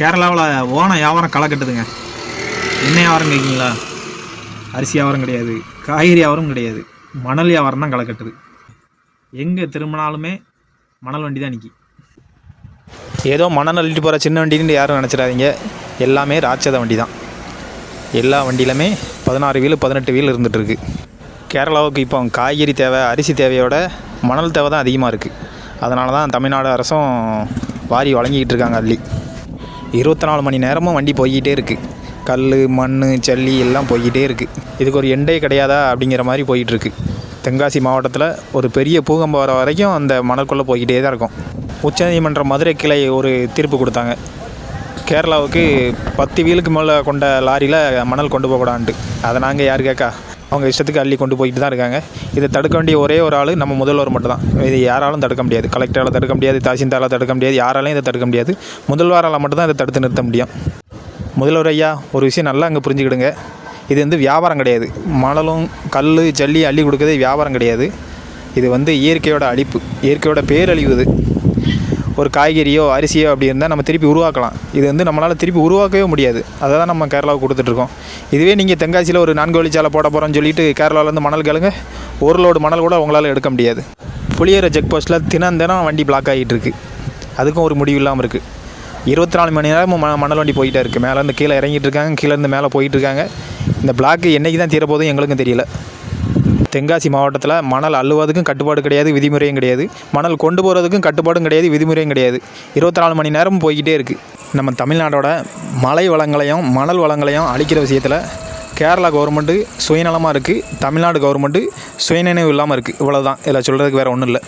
கேரளாவில் ஓன வியாபாரம் களை கட்டுதுங்க என்ன வியாபாரம் கேட்குங்களா அரிசி வியாபாரம் கிடையாது. காய்கறி வியாபாரம் கிடையாது. மணல் வியாபாரம் தான் களை கட்டுது எங்கே திரும்பினாலுமே மணல் வண்டி தான் நிற்கி ஏதோ மணல் அள்ளிட்டு போகிற சின்ன வண்டின்னு யாரும் நினச்சிடாதீங்க. எல்லாமே ராட்சத வண்டி தான். எல்லா வண்டியிலுமே பதினாறு வீல் பதினெட்டு வீல் இருந்துகிட்ருக்கு கேரளாவுக்கு இப்போ காய்கறி தேவை அரிசி தேவையோட மணல் தேவை தான் அதிகமாக இருக்குது அதனால தான் தமிழ்நாடு அரசும் வாரி வழங்கிக்கிட்டு இருக்காங்க அள்ளி இருபத்தி நாலு மணி நேரமும் வண்டி போய்கிட்டே இருக்குது கல் மண் ஜல்லி எல்லாம் போய்கிட்டே இருக்குது இதுக்கு ஒரு எண்டே கிடையாதா அப்படிங்கிற மாதிரி போயிட்டுருக்கு. தென்காசி மாவட்டத்தில் ஒரு பெரிய பூகம்பம் வர வரைக்கும் அந்த மணற்குள்ளே போய்கிட்டே தான் இருக்கும். உச்சநீதிமன்ற மதுரை கிளை ஒரு தீர்ப்பு கொடுத்தாங்க. கேரளாவுக்கு பத்து வீலுக்கு மேலே கொண்ட லாரியில் மணல் கொண்டு போகக்கூடாதுன்ட்டு அதை நாங்கள் யார் கேட்கா அவங்க இஷ்டத்துக்கு அள்ளி கொண்டு போயிட்டு தான் இருக்காங்க. இதை தடுக்க வேண்டிய ஒரே ஒரு ஆள் நம்ம முதல்வர் மட்டும் தான் இது யாராலும் தடுக்க முடியாது. கலெக்டரால் தடுக்க முடியாது. தாசில்தாரால் தடுக்க முடியாது. யாராலையும் இதை தடுக்க முடியாது. முதல்வரால் மட்டும் தான் இதை தடுத்து நிறுத்த முடியும். முதல்வர் ஐயா ஒரு விஷயம் நல்லா அங்கே புரிஞ்சுக்கிடுங்க. இது வந்து வியாபாரம் கிடையாது. மணலும் கல் ஜல்லி அள்ளி கொடுக்கறது வியாபாரம் கிடையாது. இது வந்து இயற்கையோட அழிப்பு இயற்கையோட பேரழிவு இது. ஒரு காய்கறியோ அரிசியோ அப்படி இருந்தால் நம்ம திருப்பி உருவாக்கலாம். இது வந்து நம்மளால் திருப்பி உருவாக்கவே முடியாது. அதை தான் நம்ம கேரளாவுக்கு கொடுத்துட்ருக்கோம் இதுவே நீங்கள் தென்காசியில் ஒரு நான்கு வழிச்சாலை போட போகிறோன்னு சொல்லிட்டு கேரளாவிலேருந்து மணல் கிழங்கு ஒரு லோடு மணல் கூட உங்களால் எடுக்க முடியாது. புளியர செக் போஸ்ட்டில் தினம் தினம் வண்டி பிளாக் ஆகிட்டு இருக்கு. அதுக்கும் ஒரு முடிவு இல்லாமல் இருக்குது இருபத்தி நாலு மணி நேரமும் ம மணல் வண்டி போயிட்டே இருக்குது மேலேருந்து கீழே இறங்கிட்டு இருக்காங்க கீழேருந்து மேலே போயிட்டு இருக்காங்க. இந்த பிளாக்கு என்றைக்கு தான் தீரப்போதும் எங்களுக்கும் தெரியல. தென்காசி மாவட்டத்தில் மணல் அள்ளுவதுக்கும் கட்டுப்பாடு கிடையாது விதிமுறையும் கிடையாது. மணல் கொண்டு போகிறதுக்கும் கட்டுப்பாடும் கிடையாது விதிமுறையும் கிடையாது. இருபத்தி நாலு மணி நேரமும் போய்கிட்டே இருக்குது நம்ம தமிழ்நாடோட மலை வளங்களையும் மணல் வளங்களையும் அழிக்கிற விஷயத்தில் கேரளா கவர்மெண்ட்டு சுயநலமாக இருக்குது தமிழ்நாடு கவர்மெண்ட்டு சுயநினைவு இல்லாமல் இருக்குது இவ்வளோ தான் இதில் சொல்கிறதுக்கு வேறு ஒன்றும் இல்லை.